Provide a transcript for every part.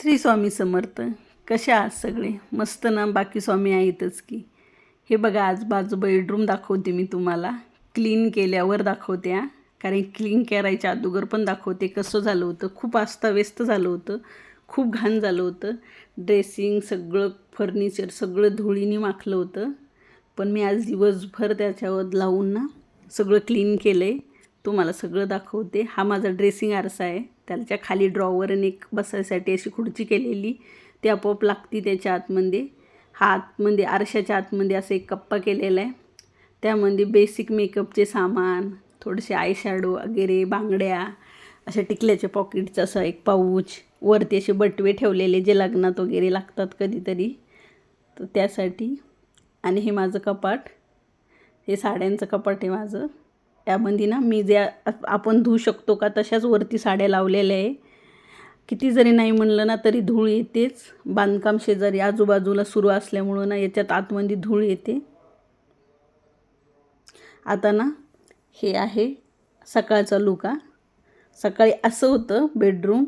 श्री स्वामी समर्थ कशा आहात सगळे? मस्त ना बाकी स्वामी आहेतच की. हे बघा आज बाजू बेडरूम दाखवते मी तुम्हाला. क्लीन केल्यावर दाखवते हा. कारण क्लीन करायच्या अगोदर पण दाखवते कसं झालं होतं. खूप अस्ताव्यस्त झालं होतं. खूप घाण झालं होतं. ड्रेसिंग सगळं फर्निचर सगळं धुळीने माखलं होतं. पण मी आज दिवसभर त्याच्यावर लावून ना सगळं क्लीन केलं आहे तुम्हाला सगळं दाखवते. हा माझा ड्रेसिंग आरसा आहे. त्याच्याखाली ड्रॉवर आणि एक बसायसाठी अशी खुर्ची केलेली. ती आपोआप लागती त्याच्या आतमध्ये. हा आतमध्ये आरशाच्या आतमध्ये असं एक कप्पा केलेला आहे. त्यामध्ये बेसिक मेकअपचे सामान थोडेसे आय शॅडो वगैरे बांगड्या अशा टिकल्याचे पॉकेटचं असं एक पाऊच वरती असे बटवे ठेवलेले जे लग्नात वगैरे लागतात कधीतरी. तर त्यासाठी. आणि हे माझं कपाट. हे साड्यांचं कपाट आहे माझं. त्यामध्ये ना मी ज्या आपण धुवू शकतो का तशाच वरती साड्या लावलेल्या आहे. किती जरी नाही म्हणलं ना तरी धूळ येतेच. बांधकाम शेजारी आजूबाजूला सुरू असल्यामुळं ना याच्यात आतमध्ये धूळ येते. आता ना हे आहे सकाळचा लुका सकाळी असं होतं बेडरूम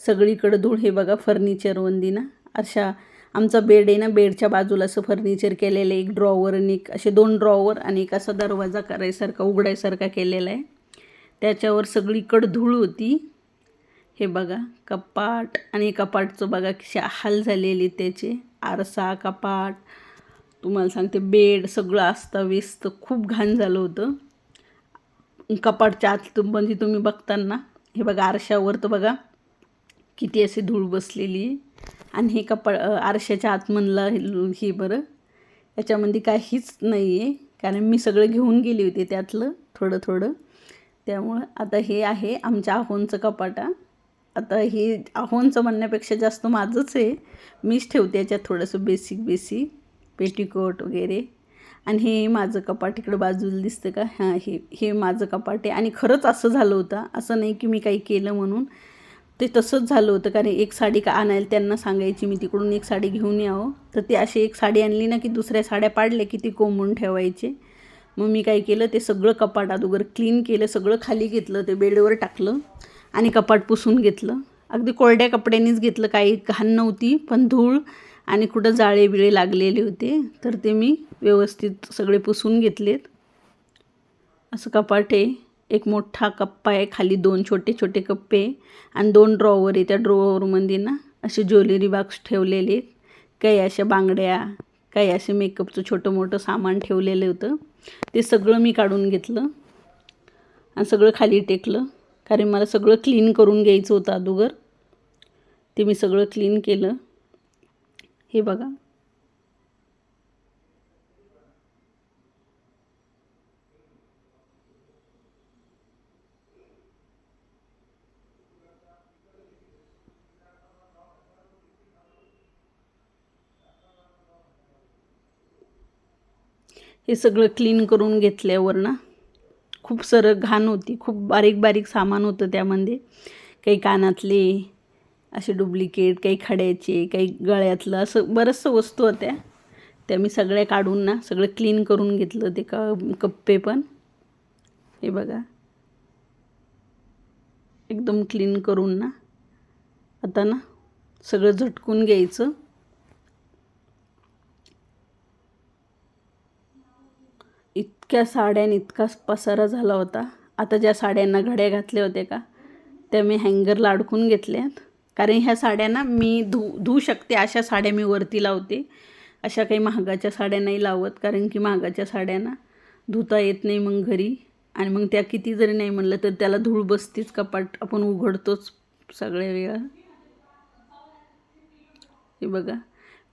सगळीकडं धूळ. हे बघा फर्निचरवंदी ना. अशा आमचा बेड आहे ना बेडच्या बाजूला असं फर्निचर केलेलं आहे एक ड्रॉवर आणि एक असे दोन ड्रॉवर आणि एक असा दरवाजा करायसारखा उघडायसारखा केलेला आहे. त्याच्यावर सगळीकडं धूळ होती. हे बघा कपाट आणि कपाटचं बघा कशी हाल झालेली त्याचे. आरसा कपाट तुम्हाला सांगते बेड सगळं अस्ताव्यस्त खूप घाण झालं होतं. कपाटच्या आत म्हणजे तुम्ही बघताना हे बघा आरशावर तर बघा. किती अशी धूळ बसलेली. आहे आणि हे कपा आरशाच्या आतमधला हे बरं. याच्यामध्ये काहीच नाही आहे कारण मी सगळं घेऊन गेली होती त्यातलं थोडं थोडं. त्यामुळं आता हे आहे आमच्या आहोंचं कपाटा. आता हे आहोंचं म्हणण्यापेक्षा जास्त माझंच आहे. मीच ठेवते याच्यात थोडंसं बेसिक बेसिक पेटीकोट वगैरे. आणि हे माझं कपाट इकडं बाजूला दिसतं का? हां हे हे माझं कपाट आहे. आणि खरंच असं झालं होतं. असं नाही की मी काही केलं म्हणून. ते तसंच झालं होतं कारण एक साडी का आणायला त्यांना सांगायची मी तिकडून एक साडी घेऊन यावं. तर ते अशी एक साडी आणली ना की दुसऱ्या साड्या पाडल्या की ती कोंबून ठेवायचे. मग मी काय केलं ते सगळं कपाट अगोदर क्लीन केलं सगळं खाली घेतलं ते बेडवर टाकलं आणि कपाट पुसून घेतलं. अगदी कोरड्या कपड्यांनीच घेतलं काही घाण नव्हती पण धूळ आणि कुठं जाळे बिळे लागलेले होते. तर ते मी व्यवस्थित सगळे पुसून घेतलेत. असं कपाट आहे. एक मोठा कप्पा आहे खाली दोन छोटे छोटे कप्पे आणि दोन ड्रॉवर आहे. त्या ड्रॉवरमध्ये ना असे ज्वेलरी बॉक्स ठेवलेले आहेत. काही अशा बांगड्या काही असे मेकअपचं छोटं मोठं सामान ठेवलेलं होतं. ते सगळं मी काढून घेतलं आणि सगळं खाली टेकलं. कारण मला सगळं क्लीन करून घ्यायचं होतं अगोदर. ते मी सगळं क्लीन केलं. हे बघा. हे सगळं क्लीन करून घेतल्यावर ना खूप सरळ घाण होती. खूप बारीक बारीक सामान होतं त्यामध्ये. काही कानातले असे डुप्लिकेट काही खड्याचे काही गळ्यातलं असं बरंचसं वस्तू होत्या. त्या मी सगळ्या काढून ना सगळं क्लीन करून घेतलं ते क कप्पे पण. हे बघा. एकदम क्लीन करून ना आता ना सगळं झटकून घ्यायचं. इतक्या साड्यां इतका पसारा झाला होता. आता ज्या साड्यांना घड्या घातले होते का त्या मी हँगरला अडकून घेतल्यात. कारण ह्या साड्यांना मी धु धुवू शकते अशा साड्या मी वरती लावते. अशा काही महागाच्या साड्या नाही लावत कारण की महागाच्या साड्यांना धुता येत नाही मग घरी. आणि मग त्या किती जरी नाही म्हणलं तर त्याला धूळ बसतीच कपाट आपण उघडतोच सगळ्या वेळा. हे बघा.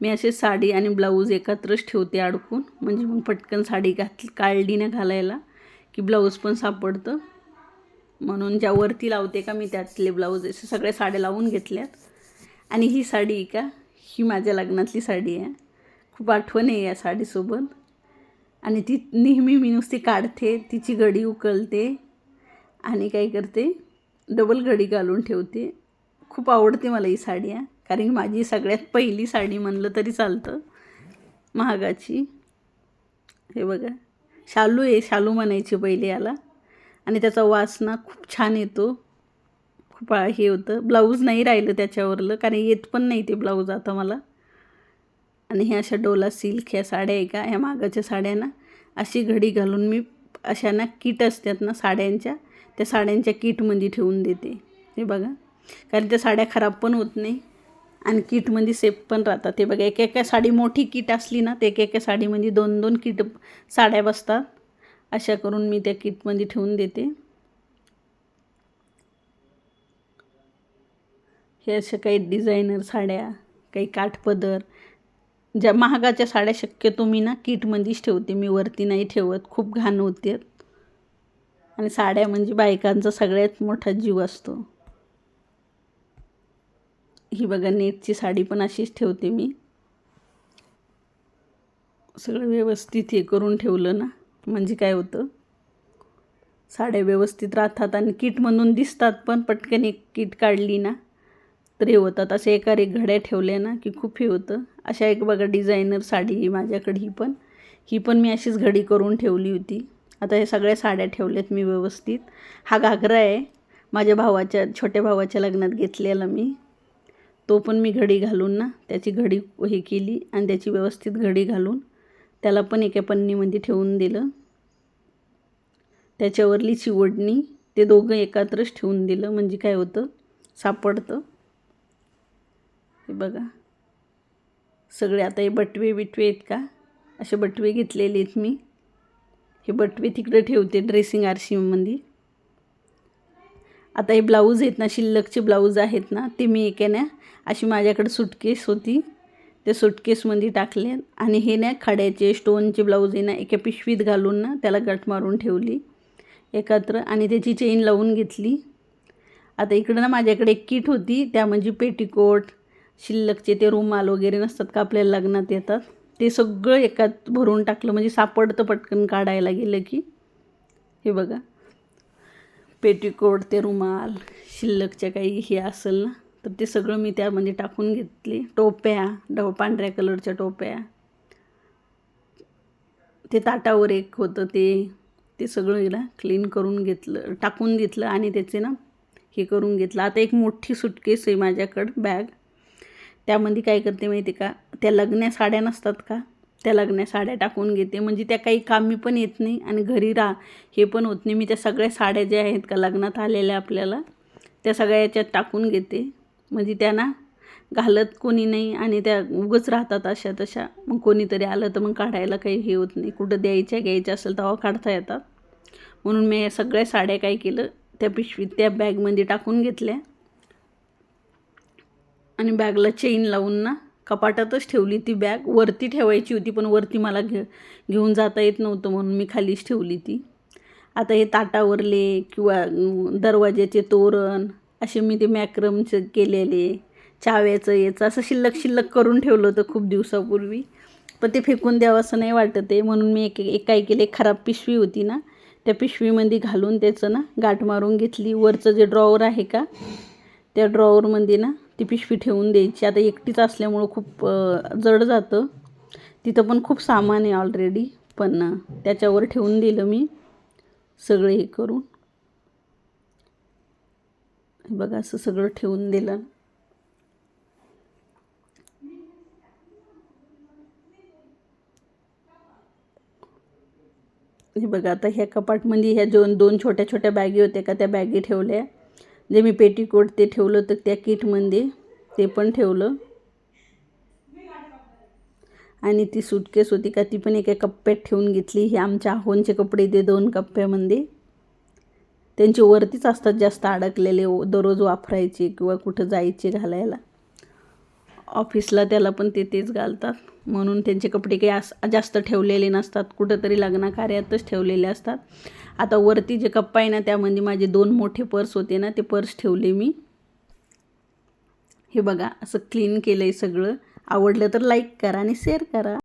मी असे साडी आणि ब्लाऊज एकत्रच ठेवते अडकून. म्हणजे मग पटकन साडी घात काढली ना घालायला की ब्लाऊज पण सापडतं. म्हणून ज्या वरती लावते का मी त्यातले ब्लाऊज असे सगळ्या साड्या लावून घेतल्यात. आणि ही साडी का? ही माझ्या लग्नातली साडी आहे. खूप आठवण आहे या साडीसोबत. आणि ती नेहमी मी नुसती काढते तिची घडी उकलते आणि काय करते? डबल घडी घालून ठेवते. खूप आवडते मला ही साडी आहे कारण माझी सगळ्यात पहिली साडी म्हणलं तरी चालतं. महागाची. हे बघा. शालू आहे शालू म्हणायचे पहिले याला. आणि त्याचा वासना खूप छान येतो. खूप हे होतं. ब्लाऊज नाही राहिलं त्याच्यावरलं. कारण येत पण नाही ते ब्लाऊज आता मला. आणि ह्या अशा डोला सिल्क ह्या साड्या आहे का? ह्या मागाच्या साड्या ना अशी घडी घालून मी अशा ना किट असतात ना साड्यांच्या त्या साड्यांच्या किटमध्ये ठेवून देते. हे बघा. कारण त्या साड्या खराब पण होत नाही. आणि किटमध्ये सेफ पण राहतात. ते बघा एक एका साडी मोठी किट असली ना ते एक एका साडीमध्ये दोन दोन किट साड्या बसतात. अशा करून मी त्या किटमध्ये ठेवून देते. हे अशा काही डिझायनर साड्या काही काठपदर. ज्या महागाच्या साड्या शक्यतो मी ना किटमध्येच ठेवते. मी वरती नाही ठेवत खूप घाण होते. आणि साड्या म्हणजे बायकांचा सगळ्यात मोठा जीव असतो. ही बघा नेटची साडी पण अशीच ठेवते मी. सगळं व्यवस्थित हे करून ठेवलं ना म्हणजे काय होतं? साड्या व्यवस्थित राहतात आणि किट म्हणून दिसतात पण पटकन एक किट काढली ना तर हे होतात. असे एका एक घड्या ठेवल्या ना की खूप हे होतं. अशा एक बघा डिझायनर साडी आहे माझ्याकडे ही पण. ही पण मी अशीच घडी करून ठेवली होती. आता हे सगळ्या साड्या ठेवल्यात मी व्यवस्थित. हा घागरा आहे माझ्या भावाच्या छोट्या भावाच्या लग्नात घेतलेला मी. तो पण मी घडी घालून ना त्याची घडी हे केली आणि त्याची व्यवस्थित घडी घालून त्याला पण एका पन्नीमध्ये ठेवून दिलं. त्याच्यावरली चिवडणी ते दोघं एकत्रच ठेवून दिलं म्हणजे काय होतं सापडतं. हे बघा. सगळे आता हे बटवे बिटवे आहेत का? असे बटवे घेतलेले आहेत मी. हे बटवे तिकडे ठेवते ड्रेसिंग आरशीमध्ये आता हे ब्लाऊज आहेत ना शिल्लकचे ब्लाऊज आहेत ना ते मी एका ना अशी माझ्याकडे सुटकेस होती. ते सुटकेसमध्ये टाकले आणि हे ना खड्याचे स्टोनचे ब्लाऊज आहे ना एका पिशवीत घालून ना त्याला गट मारून ठेवली एकत्र आणि त्याची चेन लावून घेतली. आता इकडं ना माझ्याकडे एक किट होती त्या म्हणजे पेटीकोट शिल्लकचे ते रुमाल वगैरे नसतात का आपल्याला लग्नात येतात. ते सगळं एकात भरून टाकलं म्हणजे सापडतं पटकन काढायला गेलं की. हे बघा. पेटीकोट ते रुमाल शिल्लकच्या काही हे असेल ना तर ते सगळं मी त्यामध्ये टाकून घेतले. टोप्या डव पांढऱ्या कलरच्या टोप्या. ते ताटावर एक होतं ते. ते सगळं हिला क्लीन करून घेतलं टाकून घेतलं आणि त्याचे ना हे करून घेतलं. आता एक मोठी सुटकेस आहे माझ्याकडं बॅग त्यामध्ये काय करते माहिती का? त्या लग्न्या साड्या नसतात का? त्या लग्न्या साड्या टाकून घेते. म्हणजे त्या काही कामी पण येत नाही आणि घरी राहा. हे पण होत नाही. मी त्या सगळ्या साड्या ज्या आहेत का लग्नात आलेल्या आपल्याला त्या सगळ्या याच्यात टाकून घेते. म्हणजे त्यांना घालत कोणी नाही आणि त्या उगच राहतात अशा तशा. मग कोणीतरी आलं तर मग काढायला काही हे होत नाही. कुठं द्यायच्या घ्यायच्या असेल तेव्हा काढता येतात. म्हणून मी या सगळ्या साड्या काय केलं त्या पिशवीत त्या बॅगमध्ये टाकून घेतल्या. आणि बॅगला चेन लावून ना कपाटातच ठेवली ती बॅग वरती ठेवायची होती पण वरती मला घे घेऊन जाता येत नव्हतं म्हणून मी खालीच ठेवली ती. आता हे ताटावरले किंवा दरवाज्याचे तोरण असे मी ते मॅक्रमचं केलेले चाव्याचं याचं असं शिल्लक शिल्लक करून ठेवलं होतं खूप दिवसापूर्वी. पण ते फेकून द्यावं असं नाही वाटत आहे. म्हणून मी एक एक काय केले खराब पिशवी होती ना त्या पिशवीमध्ये घालून त्याचं ना गाठ मारून घेतली. वरचं जे ड्रॉवर आहे का त्या ड्रॉवरमध्ये ना ती पिशवी ठेवून द्यायची. आता एकटीच असल्यामुळं खूप जड जातं. तिथं पण खूप सामान आहे ऑलरेडी पण त्याच्यावर ठेवून दिलं मी. सगळं हे करून. बघा असं सगळं ठेवून दिलं. हे बघा आता ह्या कपाटमध्ये ह्या दोन दोन छोट्या छोट्या बॅगी होत्या का त्या बॅगी ठेवल्या. जे मी पेटीकोट ते ठेवलं तर त्या किटमध्ये ते पण ठेवलं. आणि ती सुटकेस होती का ती पण एका कप्प्यात ठेवून घेतली. हे आमच्या आहोंचे कपडे ते दोन कप्प्यामध्ये. त्यांचे वरतीच असतात जास्त अडकलेले दररोज वापरायचे किंवा कुठं जायचे घालायला. ऑफिसला त्याला पण ते तेच घालतात. म्हणून त्यांचे कपडे काही अस जास्त ठेवलेले नसतात. कुठंतरी लग्न कार्यातच ठेवलेले असतात. आता वरती जे कप्पा आहे ना त्यामध्ये माझे दोन मोठे पर्स होते ना ते पर्स ठेवले मी. हे बघा असं क्लीन केलं आहे सगळं. आवडलं तर लाईक करा आणि शेअर करा.